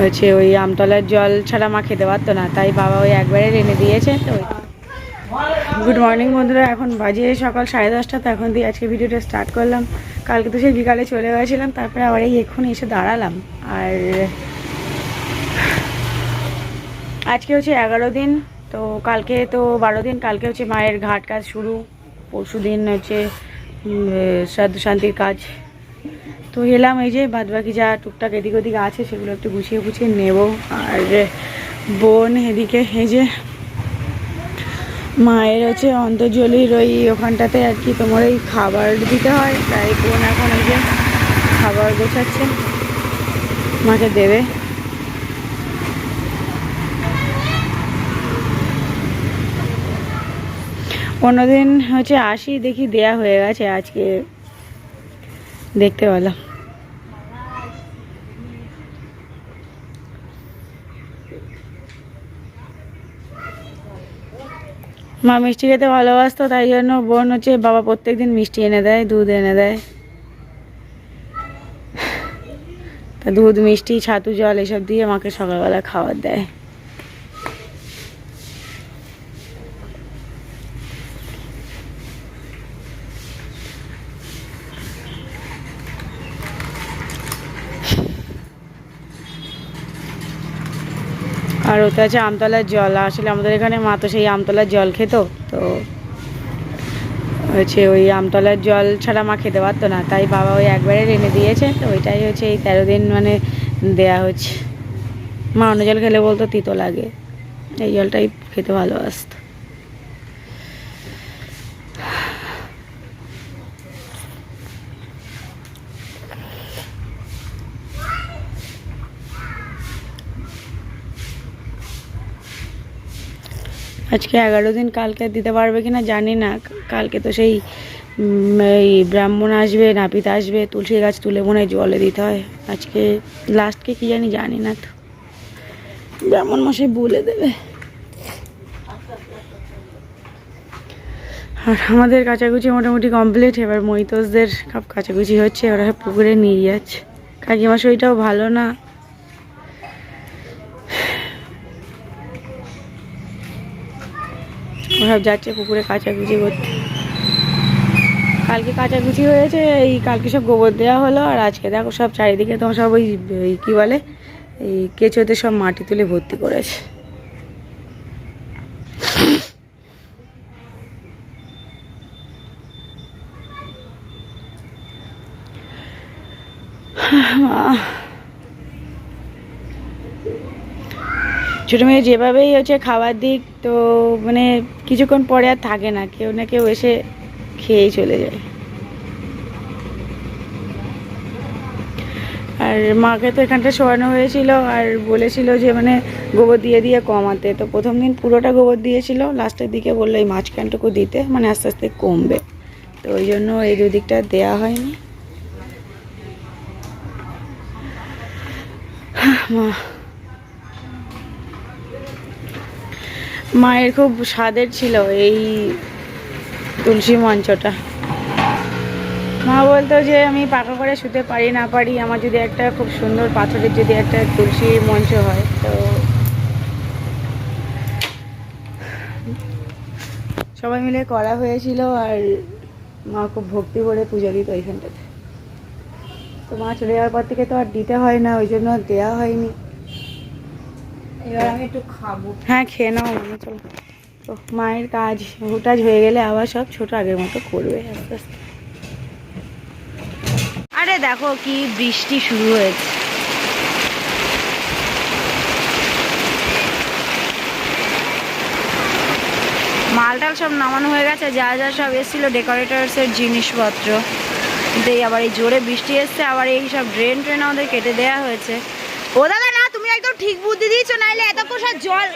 হচ্ছে ওই আমতলার জল ছাড়া মা খেতে পারতো না, তাই বাবা ওই একবারে এনে দিয়েছে তো গুড মর্নিং বন্ধুরা, এখন বাজে সকাল সাড়ে দশটা, তো এখন দিয়ে আজকে ভিডিওটা স্টার্ট করলাম। কালকে তো সেই বিকালে চলে গেছিলাম, তারপরে আবার এই এক্ষুনি এসে দাঁড়ালাম। আর আজকে হচ্ছে এগারো দিন, তো কালকে তো বারো দিন, কালকে হচ্ছে মায়ের ঘাট কাজ শুরু। পরশু দিন হচ্ছে শ্রাদ্ধ শান্তির কাজ। তো এলাম এই যে বাদ বাকি যা টুকটাক এদিক ওদিক আছে, সেগুলো একটু গুছিয়ে গুছিয়ে নেব। আর বোন এদিকে, এই যে মায়ের হচ্ছে অন্তর্জলির ওই ওখানটাতে আর কি তোমার ওই খাবার দিতে হয়। তাই বোন এখন এই যে খাবার গোছাচ্ছে, মাকে দেবে। অন্যদিন হচ্ছে আসি, দেখি দেয়া হয়ে গেছে আজকে। দেখতে পেলাম। মা মিষ্টি খেতে ভালোবাসতো, তাই জন্য বোন হচ্ছে বাবা প্রত্যেকদিন মিষ্টি এনে দেয়, দুধ এনে দেয়। তা দুধ, মিষ্টি, ছাতু, জল, এসব দিয়ে মাকে সকালবেলা খাবার দেয়। আর ওতে আছে আমতলার জল আসলে আমাদের এখানে মা তো সেই আমতলার জল খেত, তো হচ্ছে ওই আমতলার জল ছাড়া মা খেতে পারতো না, তাই বাবা ওই একবারে এনে দিয়েছে, তো ওইটাই হচ্ছে এই তেরো দিন মানে দেয়া হচ্ছে। মা অন্য জল খেলে বলতো তিতো লাগে, এই জলটাই খেতে ভালোবাসতো। আজকে এগারো দিন কালকে দিতে পারবে কিনা জানি না। কালকে তো সেই এই ব্রাহ্মণ আসবে, নাপিত আসবে, তুলসী গাছ তুলে মনে জলে দিতে হয়। আজকে লাস্টকে কি জানি জানি না তো। ব্রাহ্মণ মশাই বলে দেবে। আর আমাদের কাচাকুচি মোটামুটি কমপ্লিট এবার মহিতোষদের সব কাচাকুচি হচ্ছে, ওরা পুকুরে নিয়ে যাচ্ছে। কাকিমা শরীরটাও ভালো না। ওসব যাচ্ছে পুকুরে কাচাকুচি করতে। কালকে কাচাকুচি হয়েছে, এই কালকে সব গোবর দেওয়া হলো, আর আজকে দেখো সব চারিদিকে তো সব ওই কী বলে, এই কেঁচোতে সব মাটি তুলে ভর্তি করেছে। ছোটো মেয়ে যেভাবেই হচ্ছে খাবার দিক, তো মানে কিছুক্ষণ পরে আর থাকে না, কেউ না কেউ এসে খেয়েই চলে যায়। আর মাকে তো এখানটা শোয়ানো হয়েছিল আর বলেছিল যে মানে গোবর দিয়ে দিয়ে কমাতে, তো প্রথম দিন পুরোটা গোবর দিয়েছিল লাস্টের দিকে বলল এই মাঝখানটুকু দিতে মানে আস্তে আস্তে কমবে। তো ওই জন্য এই দুদিকটা দেওয়া হয়নি। মা মায়ের খুব স্বাদের ছিল এই তুলসী মঞ্চটা। মা বলতো যে, আমি পাকা করে শুতে পারি, না পারি, আমার যদি একটা খুব সুন্দর পাথরের যদি একটা তুলসী মঞ্চ হয়, তো সবাই মিলে করা হয়েছিল আর মা খুব ভক্তি করে পুজো দিত ওইখানটাতে তো মা চলে যাওয়ার পর থেকে তো আর দিতে হয় না, ওই জন্য দেওয়া হয়নি। হ্যাঁ খেয়ে নাও মানে চলো। তো মায়ের কাজ হুটাজ হয়ে গেলে আবার সব ছোট আগের মতো করবে, আস্তে আস্তে। আরে দেখো কি বৃষ্টি শুরু হয়েছে। মালটাল সব নামানো হয়ে গেছে, যা যা সব এসেছিল ডেকোরেটার্সের জিনিসপত্র। কিন্তু এই আবার এই জোরে বৃষ্টি এসছে, আবার এই সব ড্রেন ট্রেন আমাদের কেটে দেওয়া হয়েছে। ও দাদা একদম ঠিক বুদ্ধি দিয়েছ নাহলে এত কোষা জল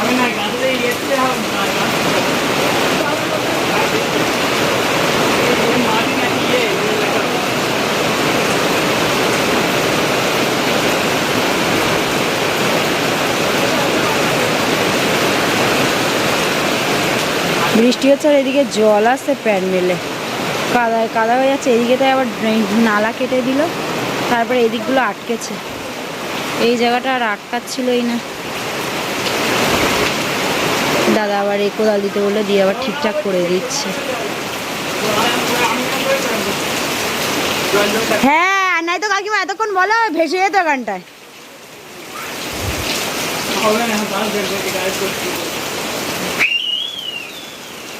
আমি না গাছে এসতে হবে না মাটি নাকি ইয়ে বৃষ্টি হচ্ছে আর এদিকে জল আসছে প্যান্ডেলে কাদা কাদা হয়ে যাচ্ছে, এদিকে তো আবার নালা কেটে দিল, তারপরে এদিকগুলো আটকেছে। এই জায়গাটা আর আটকাচ্ছিলই না। দাদা আবার এই কোদাল দিতে বললে, দিয়ে আবার ঠিকঠাক করে দিচ্ছে। হ্যাঁ নাই তো কাকিমা এতক্ষণ বলো, ভেসে যেত গানটায়। হবে না বাস বের করে গাড়ি করছি দাম দেখে ঘুরে বড় হয়েছে নিয়ে বড় হয়েছে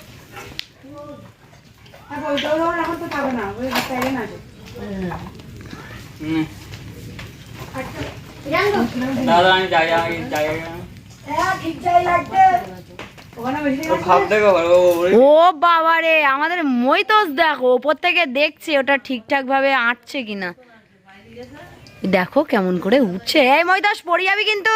নে। দাদা আমি যাই আমি যাই। ও বাবা রে আমাদের মইতোস দেখো ওপর থেকে দেখছে ওটা ঠিকঠাক ভাবে আঁটছে কিনা। দেখো কেমন করে উঠছে। এই মইতোস পড়ে যাবি কিন্তু।